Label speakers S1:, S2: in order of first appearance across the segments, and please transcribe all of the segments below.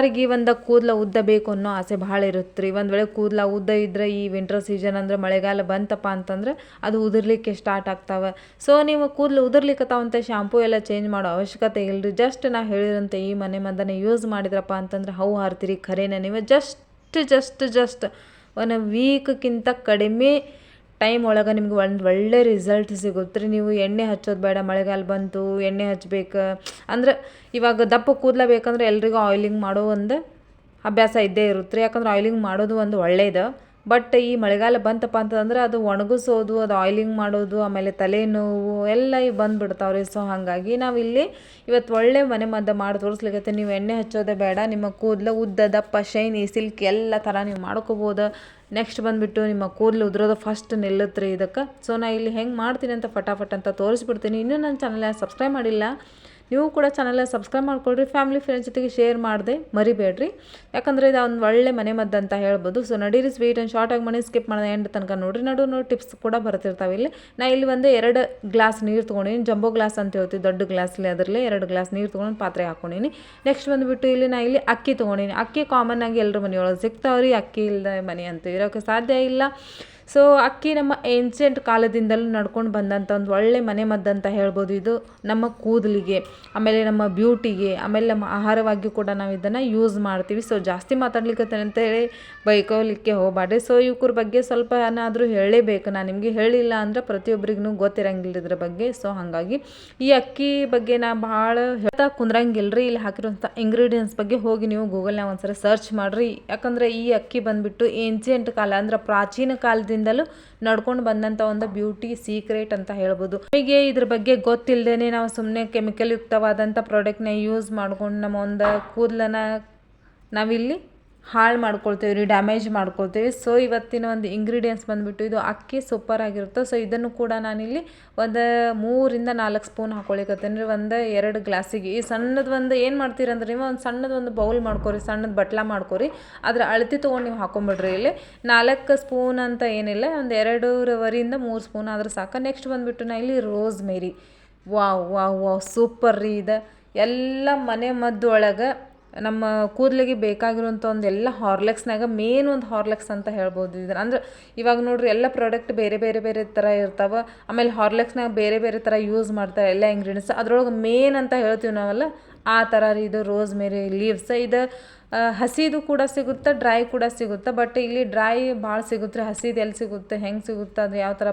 S1: ಎಲ್ಲರಿಗೆ ಒಂದು ಕೂದಲ ಉದ್ದ ಬೇಕು ಅನ್ನೋ ಆಸೆ ಭಾಳ ಇರುತ್ತೆ ರೀ ಒಂದು ವೇಳೆ ಕೂದಲ ಉದ್ದ ಇದ್ದರೆ ಈ ವಿಂಟರ್ ಸೀಸನ್ ಅಂದ್ರೆ ಮಳೆಗಾಲ ಬಂತಪ್ಪ ಅಂತಂದ್ರೆ ಅದು ಉದುರ್ಲಿಕ್ಕೆ ಸ್ಟಾರ್ಟ್ ಆಗ್ತಾವೆ. ಸೊ ನೀವು ಕೂದಲು ಉದುರ್ಲಿಕ್ಕತ್ತಾವಂತ ಶಾಂಪೂ ಎಲ್ಲ ಚೇಂಜ್ ಮಾಡೋ ಅವಶ್ಯಕತೆ ಇಲ್ಲ ರೀ ಜಸ್ಟ್ ನಾ ಹೇಳಿರಂತೆ ಈ ಮನೆ ಮದ್ದನ್ನು ಯೂಸ್ ಮಾಡಿದ್ರಪ್ಪ ಅಂತಂದ್ರೆ ಹೌ ಹಾರ್ತೀರಿ, ಖರೇನ ನೀವು? ಜಸ್ಟ್ ಜಸ್ಟ್ ಜಸ್ಟ್ ಒನ್ ವೀಕ್ಗಿಂತ ಕಡಿಮೆ ಟೈಮ್ ಒಳಗೆ ನಿಮ್ಗೆ ಒಂದು ಒಳ್ಳೆ ರಿಸಲ್ಟ್ ಸಿಗುತ್ತೆ ರೀ. ನೀವು ಎಣ್ಣೆ ಹಚ್ಚೋದು ಬೇಡ, ಮಳೆಗಾಲ ಬಂತು, ಎಣ್ಣೆ ಹಚ್ಬೇಕು. ಅಂದ್ರೆ ಇವಾಗ ದಪ್ಪ ಕೂದಲ ಬೇಕಂದ್ರೆ ಎಲ್ರಿಗೂ ಆಯಿಲಿಂಗ್ ಮಾಡೋ ಒಂದು ಅಭ್ಯಾಸ ಇದ್ದೇ ಇರುತ್ತೆ ರೀ. ಯಾಕಂದ್ರೆ ಆಯಿಲಿಂಗ್ ಮಾಡೋದು ಒಂದು ಒಳ್ಳೆಯದು ಬಟ್ ಈ ಮಳೆಗಾಲ ಬಂತಪ್ಪ ಅಂತಂದ್ರೆ ಅದು ಒಣಗಿಸೋದು, ಅದು ಆಯಿಲಿಂಗ್ ಮಾಡೋದು, ಆಮೇಲೆ ತಲೆನೋವು ಎಲ್ಲ ಈ ಬಂದುಬಿಡ್ತಾವೆ ರೀ. ಸೊ ಹಾಗಾಗಿ ನಾವಿಲ್ಲಿ ಇವತ್ತು ಒಳ್ಳೆ ಮನೆ ಮದ್ದು ಮಾಡಿ ತೋರಿಸ್ಲಿಕ್ಕೆ ನೀವು ಎಣ್ಣೆ ಹಚ್ಚೋದೇ ಬೇಡ, ನಿಮ್ಮ ಕೂದಲು ಉದ್ದ ದಪ್ಪ, ಶೈನಿ, ಸಿಲ್ಕ್ ಎಲ್ಲ ಥರ ನೀವು ಮಾಡ್ಕೋಬೋದು. ನೆಕ್ಸ್ಟ್ ಬಂದುಬಿಟ್ಟು ನಿಮ್ಮ ಕೂದಲು ಉದುರೋದು ಫಸ್ಟ್ ನಿಲ್ಲುತ್ತೆ ರೀ ಇದಕ್ಕೆ. ಸೊ ನಾ ಇಲ್ಲಿ ಹೆಂಗೆ ಮಾಡ್ತೀನಿ ಅಂತ ಫಟಾಫಟ್ ಅಂತ ತೋರಿಸ್ಬಿಡ್ತೀನಿ. ಇನ್ನೂ ನನ್ನ ಚಾನಲ್ ಸಬ್ಸ್ಕ್ರೈಬ್ ಮಾಡಿಲ್ಲ. ನೀವು ಕೂಡ ಚಾನಲ್ನ ಸಬ್ಸ್ಕ್ರೈಬ್ ಮಾಡ್ಕೊಳ್ರಿ ಫ್ಯಾಮಿಲಿ ಫ್ರೆಂಡ್ಸ್ ಜೊತೆಗೆ ಶೇರ್ ಮಾಡಿದೆ, ಮರಿಬೇಡ್ರಿ. ಯಾಕಂದರೆ ಇದು ಒಂದು ಒಳ್ಳೆ ಮನೆ ಮದ್ದು ಅಂತ ಹೇಳ್ಬೋದು. ಸೊ ನಡೀರಿ ಸ್ವೀಟ್ ಆ್ಯಂಡ್ ಶಾರ್ಟಾಗಿ ಮನೆ ಸ್ಕಿಪ್ ಮಾಡೋದು ಎಂಡ್ ತನಕ ನೋಡಿರಿ. ನಡು ನೋಡಿ ಟಿಪ್ಸ್ ಕೂಡ ಬರ್ತಿರ್ತಾವೆ ಇಲ್ಲಿ. ನಾ ಇಲ್ಲಿ ಒಂದು ಎರಡು ಗ್ಲಾಸ್ ನೀರು ತೊಗೊಂಡಿನಿ. ಜಂಬೋ ಗ್ಲಾಸ್ ಅಂತ ಹೇಳ್ತೀವಿ, ದೊಡ್ಡ ಗ್ಲಾಸಲ್ಲಿ ಅದರಲ್ಲಿ ಎರಡು ಗ್ಲಾಸ್ ನೀರು ತೊಗೊಂಡು ಪಾತ್ರೆ ಹಾಕ್ಕೊಂಡಿನಿ ನೆಕ್ಸ್ಟ್ ಬಂದುಬಿಟ್ಟು ಇಲ್ಲಿ ನಾ ಇಲ್ಲಿ ಅಕ್ಕಿ ತೊಗೊಂಡಿನಿ. ಅಕ್ಕಿ ಕಾಮನ್ ಆಗಿ ಎಲ್ಲರ ಮನೆಯೊಳಗೆ ಸಿಗ್ತಾವ್ರಿ, ಅಕ್ಕಿ ಇಲ್ಲದೆ ಮನೆ ಅಂತ ಇರೋಕ್ಕೆ ಸಾಧ್ಯ ಇಲ್ಲ. ಸೊ ಅಕ್ಕಿ ನಮ್ಮ ಏನ್ಷಿಯಂಟ್ ಕಾಲದಿಂದಲೂ ನಡ್ಕೊಂಡು ಬಂದಂಥ ಒಂದು ಒಳ್ಳೆ ಮನೆ ಮದ್ದಂತ ಹೇಳ್ಬೋದು. ಇದು ನಮ್ಮ ಕೂದಲಿಗೆ, ಆಮೇಲೆ ನಮ್ಮ ಬ್ಯೂಟಿಗೆ, ಆಮೇಲೆ ನಮ್ಮ ಆಹಾರವಾಗಿ ಕೂಡ ನಾವು ಇದನ್ನು ಯೂಸ್ ಮಾಡ್ತೀವಿ. ಸೊ ಜಾಸ್ತಿ ಮಾತಾಡ್ಲಿಕ್ಕೆ ಅಂತೇಳಿ ಬೈಕೋಲಿಕ್ಕೆ ಹೋಗಬಾರ್ದು ಸೊ ಇವ್ರ ಬಗ್ಗೆ ಸ್ವಲ್ಪ ಏನಾದರೂ ಹೇಳಲೇಬೇಕು ನಾನು ನಿಮಗೆ ಹೇಳಿಲ್ಲ ಅಂದ್ರೆ ಪ್ರತಿಯೊಬ್ಬರಿಗೂ ಗೊತ್ತಿರಂಗಿಲ್ಲ ಇದ್ರ ಬಗ್ಗೆ. ಸೊ ಹಾಗಾಗಿ ಈ ಅಕ್ಕಿ ಬಗ್ಗೆ ನಾ ಭಾಳ ಹೇಳ್ತಾ ಕುಂದ್ರಂಗಿಲ್ಲ ರೀ ಇಲ್ಲಿ ಹಾಕಿರುವಂಥ ಇಂಗ್ರೀಡಿಯೆಂಟ್ಸ್ ಬಗ್ಗೆ ಹೋಗಿ ನೀವು ಗೂಗಲ್ನಾಗ ಒಂದ್ಸರಿ ಸರ್ಚ್ ಮಾಡಿರಿ. ಯಾಕಂದರೆ ಈ ಅಕ್ಕಿ ಬಂದುಬಿಟ್ಟು ಏನ್ಷಿಯಂಟ್ ಕಾಲ ಅಂದ್ರೆ ಪ್ರಾಚೀನ ಕಾಲದಿಂದಲೂ ನಡ್ಕೊಂಡು ಬಂದಂಥ ಒಂದು ಬ್ಯೂಟಿ ಸೀಕ್ರೆಟ್ ಅಂತ ಹೇಳ್ಬೋದು. ನಮಗೆ ಇದ್ರ ಬಗ್ಗೆ ಗೊತ್ತಿಲ್ಲದೇನೆ ನಾವು ಸುಮ್ಮನೆ ಕೆಮಿಕಲ್ ಯುಕ್ತವಾದಂಥ ಪ್ರಾಡಕ್ಟ್ನ ಯೂಸ್ ಮಾಡ್ಕೊಂಡು ನಮ್ಮ ಒಂದು ಕೂದಲನ್ನ ನಾವಿಲ್ಲಿ ಹಾಳು ಮಾಡ್ಕೊಳ್ತೀವಿ ರೀ ಡ್ಯಾಮೇಜ್ ಮಾಡ್ಕೊಳ್ತೀವಿ. ಸೊ ಇವತ್ತಿನ ಒಂದು ಇಂಗ್ರೀಡಿಯೆಂಟ್ಸ್ ಬಂದುಬಿಟ್ಟು ಇದು ಅಕ್ಕಿ ಸೂಪರ್ ಆಗಿರುತ್ತೆ. ಸೊ ಇದನ್ನು ಕೂಡ ನಾನಿಲ್ಲಿ ಒಂದು ಮೂರಿಂದ ನಾಲ್ಕು ಸ್ಪೂನ್ ಹಾಕ್ಕೊಳಿಕತ್ತೇನೆ ರೀ ಒಂದು ಎರಡು ಗ್ಲಾಸಿಗೆ ಈ ಸಣ್ಣದು ಒಂದು ಏನು ಮಾಡ್ತೀರಂದ್ರೆ ನೀವು ಒಂದು ಸಣ್ಣದು ಒಂದು ಬೌಲ್ ಮಾಡ್ಕೊರಿ, ಸಣ್ಣದು ಬಟ್ಲ ಮಾಡ್ಕೊರಿ. ಅದರ ಅಳತಿ ತೊಗೊಂಡು ನೀವು ಹಾಕೊಂಬಿಡ್ರಿ ಇಲ್ಲಿ. ನಾಲ್ಕು ಸ್ಪೂನ್ ಅಂತ ಏನಿಲ್ಲ, ಒಂದು ಎರಡೂವರೆಯಿಂದ ಮೂರು ಸ್ಪೂನ್ ಆದ್ರೆ ಸಾಕು. ನೆಕ್ಸ್ಟ್ ಬಂದುಬಿಟ್ಟು ನಾ ಇಲ್ಲಿ rosemary wow wow wow super ರೀ ಇದು. ಎಲ್ಲ ಮನೆ ಮದ್ದು ಒಳಗೆ ನಮ್ಮ ಕೂದಲಿಗೆ ಬೇಕಾಗಿರುವಂಥ ಒಂದು ಎಲ್ಲ ಹಾರ್ಲೆಕ್ಸ್ನಾಗ ಮೇನ್ ಒಂದು ಹಾರ್ಲೆಕ್ಸ್ ಅಂತ ಹೇಳ್ಬೋದು ಇದನ್ನು. ಅಂದ್ರೆ ಇವಾಗ ನೋಡ್ರಿ ಎಲ್ಲ ಪ್ರಾಡಕ್ಟ್ ಬೇರೆ ಬೇರೆ ಬೇರೆ ಥರ ಇರ್ತಾವೆ. ಆಮೇಲೆ ಹಾರ್ಲೆಕ್ಸ್ನಾಗ ಬೇರೆ ಬೇರೆ ಥರ ಯೂಸ್ ಮಾಡ್ತಾರೆ ಎಲ್ಲ ಇಂಗ್ರೀಡಿಯೆಂಟ್ಸ್ ಅದರೊಳಗೆ ಮೇನ್ ಅಂತ ಹೇಳ್ತೀವಿ ನಾವಲ್ಲ ಆ ಥರ ಇದು ರೋಸ್ ಮೇರಿ ಲೀವ್ಸ್ ಇದು ಹಸಿದು ಕೂಡ ಸಿಗುತ್ತೆ ಡ್ರೈ ಕೂಡ ಸಿಗುತ್ತೆ. ಬಟ್ ಇಲ್ಲಿ ಡ್ರೈ ಭಾಳ ಸಿಗುತ್ತೆ, ಹಸಿದು ಎಲ್ಲಿ ಸಿಗುತ್ತೆ, ಹೆಂಗೆ ಸಿಗುತ್ತೆ, ಅದು ಯಾವ ಥರ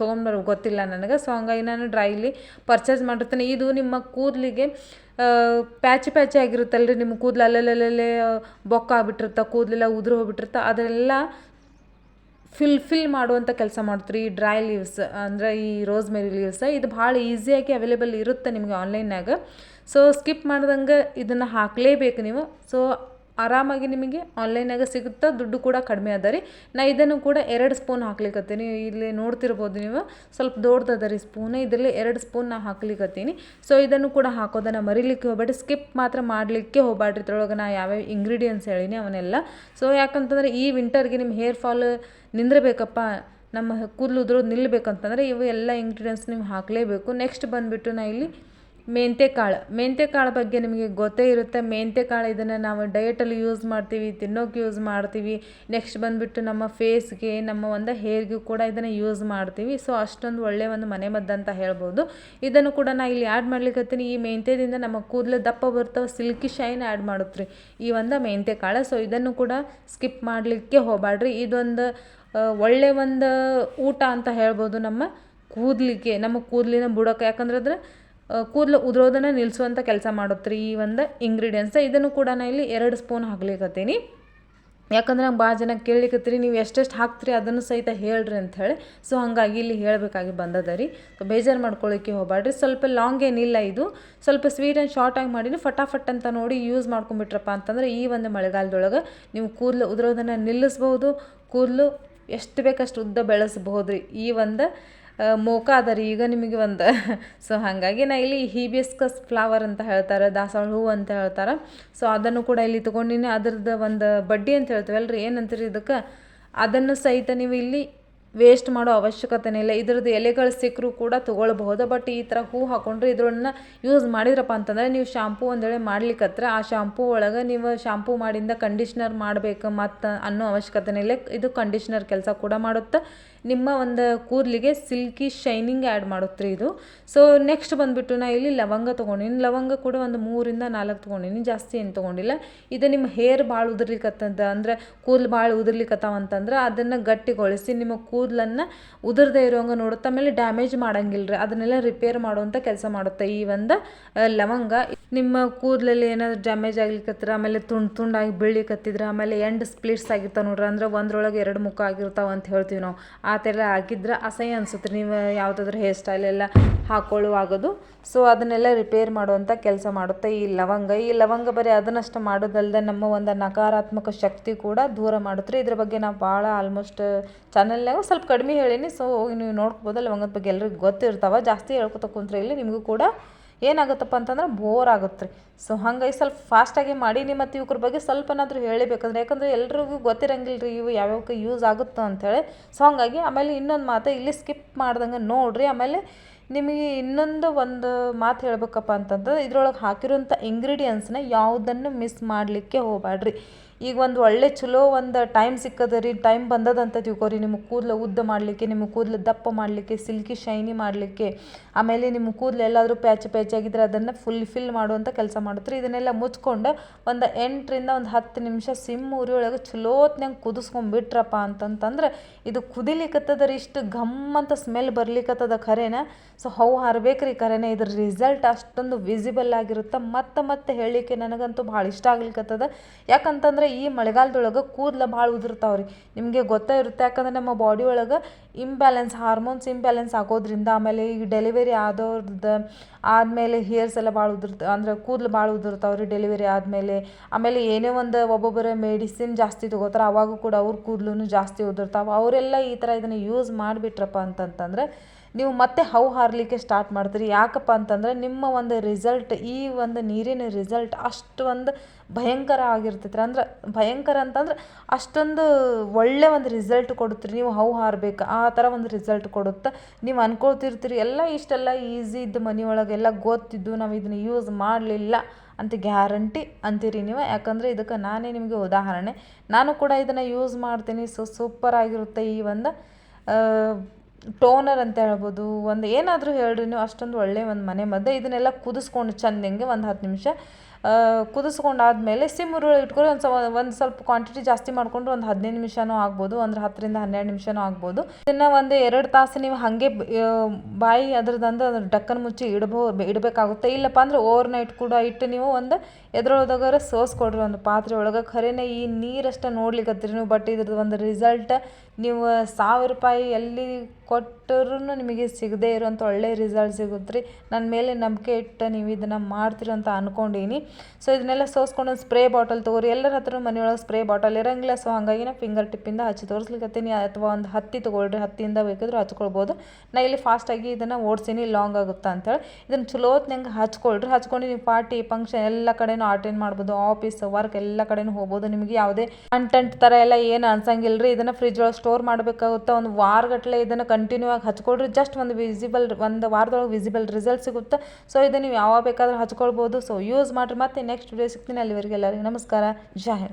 S1: ತೊಗೊಂಬರೋ ಗೊತ್ತಿಲ್ಲ ನನಗೆ. ಸೊ ಹಂಗಾಗಿ ನಾನು ಡ್ರೈಲಿ ಪರ್ಚೇಸ್ ಮಾಡಿರ್ತೇನೆ. ಇದು ನಿಮ್ಮ ಕೂದಲಿಗೆ ಪ್ಯಾಚಿ ಪ್ಯಾಚಿ ರೀ ನಿಮ್ಮ ಕೂದಲು ಅಲ್ಲಲ್ಲೇ ಬೊಕ್ಕ ಆಗ್ಬಿಟ್ಟಿರುತ್ತೆ, ಕೂದಲೆಲ್ಲ ಉದುರು ಹೋಗ್ಬಿಟ್ಟಿರ್ತ ಅದೆಲ್ಲ ಫಿಲ್ ಫಿಲ್ ಮಾಡುವಂಥ ಕೆಲಸ ಮಾಡ್ತೀರಿ. ಈ ಡ್ರೈ ಲೀವ್ಸ್ ಅಂದರೆ ಈ ರೋಸ್ ಮೇರಿ ಲೀವ್ಸ್ ಇದು ಭಾಳ ಈಸಿಯಾಗಿ ಅವೈಲೇಬಲ್ ಇರುತ್ತೆ ನಿಮಗೆ ಆನ್ಲೈನ್ನಾಗ ಸೊ ಸ್ಕಿಪ್ ಮಾಡ್ದಂಗೆ ಇದನ್ನು ಹಾಕಲೇಬೇಕು ನೀವು. ಸೊ ಆರಾಮಾಗಿ ನಿಮಗೆ ಆನ್ಲೈನಾಗ ಸಿಗುತ್ತಾ? ದುಡ್ಡು ಕೂಡ ಕಡಿಮೆ ಅದ ರೀ. ನಾ ಇದನ್ನು ಕೂಡ ಎರಡು ಸ್ಪೂನ್ ಹಾಕ್ಲಿಕ್ಕತ್ತೀನಿ ಇಲ್ಲಿ ನೋಡ್ತಿರ್ಬೋದು ನೀವು. ಸ್ವಲ್ಪ ದೊಡ್ಡದ ರೀ ಸ್ಪೂನ್ ಇದರಲ್ಲಿ ಎರಡು ಸ್ಪೂನ್ ನಾ ಹಾಕ್ಲಿಕ್ಕತ್ತೀನಿ ಸೊ ಇದನ್ನು ಕೂಡ ಹಾಕೋದನ್ನು ಮರಿಲಿಕ್ಕೆ ಹೋಗ್ಬೇಡಿ. ಸ್ಕಿಪ್ ಮಾತ್ರ ಮಾಡಲಿಕ್ಕೆ ಹೋಗ್ಬೇಡ್ರಿ ಇದ್ರೊಳಗೆ ನಾ ಯಾವ್ಯಾವ ಇಂಗ್ರೀಡಿಯೆಂಟ್ಸ್ ಹೇಳೀನಿ ಅವನ್ನೆಲ್ಲ. ಸೊ ಯಾಕಂತಂದರೆ ಈ ವಿಂಟರ್ಗೆ ನಿಮ್ಮ ಹೇರ್ ಫಾಲ್ ನಿಂದ್ರಬೇಕಪ್ಪ. ನಮ್ಮ ಕೂದಲು ಉದುರೋದು ನಿಲ್ಲಬೇಕಂತಂದರೆ ಇವು ಎಲ್ಲ ಇಂಗ್ರೀಡಿಯೆಂಟ್ಸ್ ನೀವು ಹಾಕಲೇಬೇಕು. ನೆಕ್ಸ್ಟ್ ಬಂದುಬಿಟ್ಟು ನಾ ಇಲ್ಲಿ ಮೆಂತ್ಯ ಕಾಳು ಮೆಂತ್ಯ ಕಾಳು ಬಗ್ಗೆ ನಿಮಗೆ ಗೊತ್ತೇ ಇರುತ್ತೆ. ಮೆಂತ್ಯ ಕಾಳು ಇದನ್ನು ನಾವು ಡಯಟಲ್ಲಿ ಯೂಸ್ ಮಾಡ್ತೀವಿ, ತಿನ್ನೋಕೆ ಯೂಸ್ ಮಾಡ್ತೀವಿ. ನೆಕ್ಸ್ಟ್ ಬಂದುಬಿಟ್ಟು ನಮ್ಮ ಫೇಸ್ಗೆ ನಮ್ಮ ಒಂದು ಹೇರ್ಗೂ ಕೂಡ ಇದನ್ನು ಯೂಸ್ ಮಾಡ್ತೀವಿ. ಸೊ ಅಷ್ಟೊಂದು ಒಳ್ಳೆಯ ಒಂದು ಮನೆ ಮದ್ದು ಅಂತ ಹೇಳ್ಬೋದು. ಇದನ್ನು ಕೂಡ ನಾ ಇಲ್ಲಿ ಆ್ಯಡ್ ಮಾಡ್ಲಿಕ್ಕತ್ತೀನಿ ಈ ಮೆಂತ್ಯದಿಂದ ನಮ್ಮ ಕೂದಲು ದಪ್ಪ ಬರ್ತಾವೆ ಸಿಲ್ಕಿ ಶೈನ್ ಆ್ಯಡ್ ಮಾಡುತ್ತೆ ಈ ಒಂದು ಮೆಂತ್ಯ ಕಾಳು ಸೊ ಇದನ್ನು ಕೂಡ ಸ್ಕಿಪ್ ಮಾಡಲಿಕ್ಕೆ ಹೋಗಬೇಡ್ರಿ ಇದೊಂದು ಒಳ್ಳೆ ಒಂದು ಊಟ ಅಂತ ಹೇಳ್ಬೋದು ನಮ್ಮ ಕೂದಲಿಗೆ, ನಮ್ಮ ಕೂದಲಿನ ಬುಡಕ್ಕೆ. ಯಾಕಂದ್ರೆ ಅದ್ರ ಕೂದಲು ಉದುರೋದನ್ನು ನಿಲ್ಲಿಸುವಂಥ ಕೆಲಸ ಮಾಡುತ್ತೆ ಈ ಒಂದು ಇಂಗ್ರೀಡಿಯೆಂಟ್ಸ್ ಇದನ್ನು ಕೂಡ ನಾನು ಇಲ್ಲಿ ಎರಡು ಸ್ಪೂನ್ ಹಾಕ್ಲಿಕ್ಕತ್ತೀನಿ ಯಾಕಂದ್ರೆ ನಂಗೆ ಭಾಳ ಜನ ಕೇಳಲಿಕ್ಕತ್ತೀರಿ ನೀವು ಎಷ್ಟೆಷ್ಟು ಹಾಕ್ತೀರಿ ಅದನ್ನು ಸಹಿತ ಹೇಳ್ರಿ ಅಂಥೇಳಿ ಸೊ ಹಾಗಾಗಿ ಇಲ್ಲಿ ಹೇಳಬೇಕಾಗಿ ಬಂದದ ರೀ. ಸೊ ಬೇಜಾರು ಮಾಡ್ಕೊಳ್ಳಿಕ್ಕೆ ಹೋಗಬೇಡ್ರಿ ಸ್ವಲ್ಪ ಲಾಂಗ್ ಏನಿಲ್ಲ ಇದು. ಸ್ವಲ್ಪ ಸ್ವೀಟ್ ಆ್ಯಂಡ್ ಆಗಿ ಮಾಡೀನಿ ಫಟಾಫಟ್ ಅಂತ ನೋಡಿ ಯೂಸ್ ಮಾಡ್ಕೊಂಬಿಟ್ರಪ್ಪ ಅಂತಂದ್ರೆ ಈ ಒಂದು ಮಳೆಗಾಲದೊಳಗೆ ನೀವು ಕೂದಲು ಉದುರೋದನ್ನು ನಿಲ್ಲಿಸ್ಬೋದು. ಕೂದಲು ಎಷ್ಟು ಬೇಕಷ್ಟು ಉದ್ದ ಬೆಳೆಸ್ಬೋದು ರೀ ಈ ಒಂದು ಮೋಕ ಅದ ರೀ, ಈಗ ನಿಮಗೆ ಒಂದು. ಸೊ ಹಾಗಾಗಿ ನಾ ಇಲ್ಲಿ ಹಿಬಿಸ್ಕಸ್ ಫ್ಲವರ್ ಅಂತ ಹೇಳ್ತಾರೆ, ದಾಸವಾಳ ಹೂವು ಅಂತ ಹೇಳ್ತಾರೆ. ಸೊ ಅದನ್ನು ಕೂಡ ಇಲ್ಲಿ ತೊಗೊಂಡಿನಿ. ಅದ್ರದ್ದು ಒಂದು ಬಡ್ಡಿ ಅಂತ ಹೇಳ್ತೀವಲ್ಲ ರೀ ಏನಂತೀರಿ ಇದಕ್ಕೆ? ಅದನ್ನು ಸಹಿತ ನೀವು ಇಲ್ಲಿ ವೇಸ್ಟ್ ಮಾಡೋ ಅವಶ್ಯಕತೆನೇ ಇಲ್ಲ. ಇದ್ರದ್ದು ಎಲೆಗಳು ಸಿಕ್ಕರೂ ಕೂಡ ತೊಗೊಳ್ಬಹುದು. ಬಟ್ ಈ ಥರ ಹೂ ಹಾಕೊಂಡ್ರೆ ಇದ್ರನ್ನ ಯೂಸ್ ಮಾಡಿದ್ರಪ್ಪ ಅಂತಂದರೆ ನೀವು ಶಾಂಪೂ ಒಂದೇಳೆ ಮಾಡ್ಲಿಕ್ಕೆ ಆ ಶಾಂಪೂ ಒಳಗೆ ನೀವು ಶಾಂಪೂ ಮಾಡಿಂದ ಕಂಡೀಷ್ನರ್ ಮಾಡಬೇಕು ಮತ್ತು ಅನ್ನೋ ಅವಶ್ಯಕತೆನೇ ಇಲ್ಲ. ಇದು ಕಂಡೀಷ್ನರ್ ಕೆಲಸ ಕೂಡ ಮಾಡುತ್ತೆ. ನಿಮ್ಮ ಒಂದು ಕೂದಲಿಗೆ ಸಿಲ್ಕಿ ಶೈನಿಂಗ್ ಆ್ಯಡ್ ಮಾಡುತ್ತೆ ಇದು. ಸೊ ನೆಕ್ಸ್ಟ್ ಬಂದುಬಿಟ್ಟು ನಾ ಇಲ್ಲಿ ಲವಂಗ ತೊಗೊಂಡಿನಿ. ಲವಂಗ ಕೂಡ ಒಂದು ಮೂರಿಂದ ನಾಲ್ಕು ತೊಗೊಂಡಿನಿ. ಜಾಸ್ತಿ ಏನು ತೊಗೊಂಡಿಲ್ಲ. ಇದು ನಿಮ್ಮ ಹೇರ್ ಭಾಳ ಉದುರ್ಲಿಕ್ಕತ್ತದ ಅಂದರೆ ಕೂದಲು ಭಾಳ ಉದುರ್ಲಿಕ್ಕತ್ತಾವ ಅಂತಂದ್ರೆ ಅದನ್ನು ಗಟ್ಟಿಗೊಳಿಸಿ ನಿಮ್ಮ ಕೂದಲನ್ನು ಉದುರದೇ ಇರೋಂಗೆ ನೋಡುತ್ತೆ. ಆಮೇಲೆ ಡ್ಯಾಮೇಜ್ ಮಾಡಂಗಿಲ್ಲ ರೀ ಅದನ್ನೆಲ್ಲ ರಿಪೇರ್ ಮಾಡುವಂಥ ಕೆಲಸ ಮಾಡುತ್ತೆ ಈ ಒಂದು ಲವಂಗ. ನಿಮ್ಮ ಕೂದಲಲ್ಲಿ ಏನಾದರೂ ಡ್ಯಾಮೇಜ್ ಆಗ್ಲಿಕ್ಕತ್ತಿರ ಆಮೇಲೆ ತುಂಡು ತುಂಡಾಗಿ ಬೀಳ್ಲಿಕ್ಕತ್ತಿದ್ರೆ ಆಮೇಲೆ ಎಂಡ್ ಸ್ಪ್ಲಿಟ್ಸ್ ಆಗಿರ್ತಾವೆ ನೋಡ್ರಿ. ಅಂದ್ರೆ ಒಂದ್ರೊಳಗೆ ಎರಡು ಮುಖ ಆಗಿರ್ತಾವ ಅಂತ ಹೇಳ್ತೀವಿ ನಾವು. ಥರ ಹಾಕಿದ್ರೆ ಅಸಹ್ಯ ಅನ್ಸುತ್ತೆ. ನೀವು ಯಾವುದಾದ್ರೂ ಹೇರ್ ಸ್ಟೈಲ್ ಎಲ್ಲ ಹಾಕೊಳ್ಳುವಾಗೋದು. ಸೊ ಅದನ್ನೆಲ್ಲ ರಿಪೇರ್ ಮಾಡುವಂಥ ಕೆಲಸ ಮಾಡುತ್ತೆ ಈ ಲವಂಗ. ಈ ಲವಂಗ ಬರೀ ಅದನ್ನಷ್ಟು ಮಾಡೋದಲ್ಲದೆ ನಮ್ಮ ಒಂದು ನಕಾರಾತ್ಮಕ ಶಕ್ತಿ ಕೂಡ ದೂರ ಮಾಡುತ್ತೆ. ಇದ್ರ ಬಗ್ಗೆ ನಾವು ಭಾಳ ಆಲ್ಮೋಸ್ಟ್ ಚಾನಲ್ನಾಗ ಸ್ವಲ್ಪ ಕಡಿಮೆ ಹೇಳೀನಿ. ಸೊ ಹೋಗಿ ನೀವು ನೋಡ್ಕೋಬೋದು. ಲವಂಗದ ಬಗ್ಗೆ ಎಲ್ರಿಗೂ ಗೊತ್ತಿರ್ತಾವೆ. ಜಾಸ್ತಿ ಹೇಳ್ಕೊತ ಕುಂತ್ರೆ ಇಲ್ಲಿ ನಿಮಗೂ ಕೂಡ ಏನಾಗುತ್ತಪ್ಪ ಅಂತಂದ್ರೆ ಬೋರ್ ಆಗುತ್ತೆ ರೀ. ಸೊ ಹಂಗಾಗಿ ಸ್ವಲ್ಪ ಫಾಸ್ಟಾಗಿ ಮಾಡೀನಿ ಮತ್ತು ಇವ್ರ ಬಗ್ಗೆ ಸ್ವಲ್ಪನಾದರೂ ಹೇಳಬೇಕಂದ್ರೆ, ಯಾಕಂದರೆ ಎಲ್ರಿಗೂ ಗೊತ್ತಿರಂಗಿಲ್ಲ ರೀ ಇವು ಯಾವ್ಯಾವಕ್ಕೆ ಯೂಸ್ ಆಗುತ್ತೋ ಅಂಥೇಳಿ. ಸೊ ಹಾಗಾಗಿ ಆಮೇಲೆ ಇನ್ನೊಂದು ಮಾತು ಇಲ್ಲಿ ಸ್ಕಿಪ್ ಮಾಡ್ದಂಗೆ ನೋಡಿರಿ. ಆಮೇಲೆ ನಿಮಗೆ ಇನ್ನೊಂದು ಒಂದು ಮಾತು ಹೇಳಬೇಕಪ್ಪ ಅಂತಂದ್ರೆ, ಇದ್ರೊಳಗೆ ಹಾಕಿರೋಂಥ ಇಂಗ್ರೀಡಿಯೆಂಟ್ಸ್ನ ಯಾವುದನ್ನು ಮಿಸ್ ಮಾಡಲಿಕ್ಕೆ ಹೋಗಬೇಡ್ರಿ ಈಗ ಒಂದು ಒಳ್ಳೆ ಚಲೋ ಒಂದು ಟೈಮ್ ಸಿಕ್ಕದ ರೀ ಟೈಮ್ ಬಂದದಂತ ತಿಳ್ಕೊರಿ. ನಿಮ್ಮ ಕೂದಲು ಉದ್ದ ಮಾಡಲಿಕ್ಕೆ, ನಿಮ್ಮ ಕೂದಲು ದಪ್ಪ ಮಾಡಲಿಕ್ಕೆ ಸಿಲ್ಕಿ ಶೈನಿ ಮಾಡಲಿಕ್ಕೆ, ಆಮೇಲೆ ನಿಮ್ಮ ಕೂದಲು ಎಲ್ಲಾದರೂ ಪ್ಯಾಚ್ ಪ್ಯಾಚ್ ಆಗಿದ್ರೆ ಅದನ್ನು ಫುಲ್ ಫಿಲ್ ಮಾಡುವಂಥ ಕೆಲಸ ಮಾಡುತ್ತೆ ಇದನ್ನೆಲ್ಲ ಮುಚ್ಕೊಂಡು ಒಂದು ಎಂಟರಿಂದ ಒಂದು ಹತ್ತು ನಿಮಿಷ ಸಿಮ್ ಉರಿ ಒಳಗೆ ಚಲೋತ್ನಂಗೆ ಕುದಿಸ್ಕೊಂಡ್ಬಿಟ್ರಪ್ಪ ಅಂತಂತಂದ್ರೆ ಇದು ಕುದಿಲಿಕ್ಕತ್ತದ ರೀ. ಇಷ್ಟು ಘಮ್ ಅಂತ ಸ್ಮೆಲ್ ಬರ್ಲಿಕ್ಕತ್ತದ ಖರೇನ? ಸೊ ಹೌ ಹರಬೇಕ್ರಿ ಖರೇನೆ? ಇದ್ರ ರಿಸಲ್ಟ್ ಅಷ್ಟೊಂದು ವಿಸಿಬಲ್ ಆಗಿರುತ್ತೆ. ಮತ್ತೆ ಮತ್ತೆ ಹೇಳಲಿಕ್ಕೆ ನನಗಂತೂ ಭಾಳ ಇಷ್ಟ ಆಗ್ಲಿಕ್ಕತ್ತದ ಯಾಕಂತಂದ್ರೆ ಈ ಮಳೆಗಾಲದೊಳಗೆ ಕೂದಲು ಭಾಳ ಉದುರ್ತಾವೆ ರೀ ನಿಮಗೆ ಗೊತ್ತೇ ಇರುತ್ತೆ, ಯಾಕಂದ್ರೆ ನಮ್ಮ ಬಾಡಿ ಒಳಗೆ ಇಂಬ್ಯಾಲೆನ್ಸ್ ಹಾರ್ಮೋನ್ಸ್ ಇಂಬ್ಯಾಲೆನ್ಸ್ ಆಗೋದ್ರಿಂದ ಆಮೇಲೆ ಈಗ ಡೆಲಿವರಿ ಆದವ್ರದ್ದು ಆದಮೇಲೆ ಹೇರ್ಸ್ ಎಲ್ಲ ಭಾಳ ಉದುರ್ತ ಅಂದ್ರೆ ಕೂದಲು ಭಾಳ ಉದುರ್ತಾವೆ ರೀ ಡೆಲಿವರಿ ಆದಮೇಲೆ. ಆಮೇಲೆ ಏನೇ ಒಂದು ಒಬ್ಬೊಬ್ಬರ ಮೆಡಿಸಿನ್ ಜಾಸ್ತಿ ತೊಗೋತಾರೆ, ಅವಾಗೂ ಕೂಡ ಅವ್ರ ಕೂದಲು ಜಾಸ್ತಿ ಉದುರ್ತಾವೆ. ಅವರೆಲ್ಲ ಈ ಥರ ಇದನ್ನು ಯೂಸ್ ಮಾಡಿಬಿಟ್ರಪ್ಪ ಅಂತಂತಂದ್ರೆ ನೀವು ಮತ್ತೆ ಹೌ ಹಾರಲಿಕ್ಕೆ ಸ್ಟಾರ್ಟ್ ಮಾಡ್ತೀರಿ. ಯಾಕಪ್ಪ ಅಂತಂದ್ರೆ ನಿಮ್ಮ ಒಂದು ರಿಸಲ್ಟ್ ಈ ಒಂದು ನೀರಿನ ರಿಸಲ್ಟ್ ಅಷ್ಟು ಒಂದು ಭಯಂಕರ ಆಗಿರ್ತೈತ್ರಿ ಅಂದ್ರೆ ಭಯಂಕರ ಅಂತಂದ್ರೆ ಅಷ್ಟೊಂದು ಒಳ್ಳೆ ಒಂದು ರಿಸಲ್ಟ್ ಕೊಡುತ್ತೆ. ರೀ ನೀವು ಹೌ ಹಾರಬೇಕು, ಆ ಥರ ಒಂದು ರಿಸಲ್ಟ್ ಕೊಡುತ್ತೆ. ನೀವು ಅನ್ಕೊಳ್ತಿರ್ತೀರಿ, ಎಲ್ಲ ಇಷ್ಟೆಲ್ಲ ಈಸಿ ಇದ್ದು ಮನೆಯೊಳಗೆ ಎಲ್ಲ ಗೊತ್ತಿದ್ದು, ನಾವು ಇದನ್ನು ಯೂಸ್ ಮಾಡಲಿಲ್ಲ ಅಂತ ಗ್ಯಾರಂಟಿ ಅಂತೀರಿ ನೀವು. ಯಾಕಂದರೆ ಇದಕ್ಕೆ ನಾನೇ ನಿಮಗೆ ಉದಾಹರಣೆ. ನಾನು ಕೂಡ ಇದನ್ನು ಯೂಸ್ ಮಾಡ್ತೀನಿ. ಸೊ ಸೂಪರ್ ಆಗಿರುತ್ತೆ ಈ ಒಂದು ಟೋನರ್ ಅಂತ ಹೇಳ್ಬೋದು, ಒಂದು ಏನಾದರೂ ಹೇಳ್ರಿ ನೀವು ಅಷ್ಟೊಂದು ಒಳ್ಳೆಯ ಒಂದು ಮನೆ ಮದ್ದು ಇದನ್ನೆಲ್ಲ ಕುದಿಸ್ಕೊಂಡು ಚಂದಂಗೆ ಒಂದು ಹತ್ತು ನಿಮಿಷ ಕುದಿಸ್ಕೊಂಡಾದ್ಮೇಲೆ ಸಿಮ್ ಉರುಳಿ ಇಟ್ಕೊಂಡು ಒಂದು ಸ್ವಲ್ಪ ಒಂದು ಸ್ವಲ್ಪ ಕ್ವಾಂಟಿಟಿ ಜಾಸ್ತಿ ಮಾಡಿಕೊಂಡು ಒಂದು ಹದಿನೈದು ನಿಮಿಷನೂ ಆಗ್ಬೋದು ಅಂದ್ರೆ ಹತ್ತರಿಂದ ಹನ್ನೆರಡು ನಿಮಿಷನೂ ಆಗ್ಬೋದು. ಇದನ್ನು ಒಂದು ಎರಡು ತಾಸು ನೀವು ಹಾಗೆ ಬಾಯಿ ಅದ್ರದ್ದು ಅದ್ರ ಡಕ್ಕನ್ ಮುಚ್ಚಿ ಇಡ್ಬೋ, ಇಡಬೇಕಾಗುತ್ತೆ. ಇಲ್ಲಪ್ಪ ಅಂದ್ರೆ ಓವರ್ ನೈಟ್ ಕೂಡ ಇಟ್ಟು ನೀವು ಒಂದು ಎದ್ರೊಳಗಾರ ಸೋಸ್ಕೊಡ್ರಿ ಒಂದು ಪಾತ್ರೆ ಒಳಗೆ ಖರೇನೆ ಈ ನೀರಷ್ಟ ನೋಡ್ಲಿಕ್ಕೆ ನೀವು ಬಟ್ ಇದ್ರದ್ದು ಒಂದು ರಿಸಲ್ಟ್ ನೀವು ಸಾವಿರ ರೂಪಾಯಿ ಎಲ್ಲಿ ಕೊಟ್ಟರೂ ನಿಮಗೆ ಸಿಗದೇ ಇರೋಂಥ ಒಳ್ಳೆ ರಿಸಲ್ಟ್ ಸಿಗುತ್ತೆ ರೀ. ನನ್ನ ಮೇಲೆ ನಂಬಿಕೆ ಇಟ್ಟು ನೀವು ಇದನ್ನು ಮಾಡ್ತೀರಿ ಅಂತ ಅನ್ಕೊಂಡೀನಿ. ಸೊ ಇದನ್ನೆಲ್ಲ ಸೋಸ್ಕೊಂಡು ಸ್ಪ್ರೇ ಬಾಟಲ್ ತೊಗೊರಿ. ಎಲ್ಲರ ಹತ್ರ ಮನೆಯೊಳಗೆ ಸ್ಪ್ರೇ ಬಾಟಲ್ ಇರಂಗಿಲ್ಲ. ಸೊ ಹಾಗಾಗಿ ನಾ ಫಿಂಗರ್ ಟಿಪ್ಪಿಂದ ಹಚ್ಚಿ ತೋರಿಸ್ಲಿಕ್ಕತ್ತೀನಿ ಅಥವಾ ಒಂದು ಹತ್ತಿ ತೊಗೊಳ್ರಿ. ಹತ್ತಿಯಿಂದ ಬೇಕಿದ್ರೆ ಹಚ್ಕೊಳ್ಬೋದು. ನಾ ಇಲ್ಲಿ ಫಾಸ್ಟಾಗಿ ಇದನ್ನು ಓಡಿಸೀನಿ. ಲಾಂಗ್ ಆಗುತ್ತೆ ಅಂತೇಳಿ. ಇದನ್ನು ಚಲೋತ್ನಂಗೆ ಹಚ್ಕೊಳ್ರಿ. ಹಚ್ಕೊಂಡು ನೀವು ಪಾರ್ಟಿ ಫಂಕ್ಷನ್ ಎಲ್ಲ ಕಡೆನೂ ಅಟೆಂಡ್ ಮಾಡ್ಬೋದು. ಆಫೀಸ್ ವರ್ಕ್ ಎಲ್ಲ ಕಡೆನೂ ಹೋಗ್ಬೋದು. ನಿಮಗೆ ಯಾವುದೇ ಕಂಟೆಂಟ್ ಥರ ಎಲ್ಲ ಏನು ಅನ್ಸಂಗಿಲ್ಲ ರೀ ಇದನ್ನು ಫ್ರಿಜ್ ಒಳಗೆ ಸ್ಟೋರ್ ಮಾಡಬೇಕಾಗುತ್ತೆ. ಒಂದು ವಾರಗಟ್ಟಲೆ ಇದನ್ನು ಕಂಟಿನ್ಯೂ ಹಚ್ಕೊಳ್ರಿ ಜಸ್ಟ್ ಒಂದು ವಿಸಿಬಲ್ ಒಂದು ವಾರದೊಳಗೆ ವಿಸಿಬಲ್ ರಿಸಲ್ಟ್ ಸಿಗುತ್ತೆ. ಸೊ ಇದು ನೀವು ಯಾವಾಗ ಬೇಕಾದ್ರೂ ಹಚ್ಕೊಳ್ಬೋದು. ಸೊ ಯೂಸ್ ಮಾಡಿರಿ. ಮತ್ತೆ ನೆಕ್ಸ್ಟ್ ವಿಡಿಯೋ ಸಿಗ್ತೀನಿ ಅಲ್ಲಿವರೆಗೆ ಎಲ್ಲರಿಗೂ. ನಮಸ್ಕಾರ. ಜೈ ಹಿಂದ್.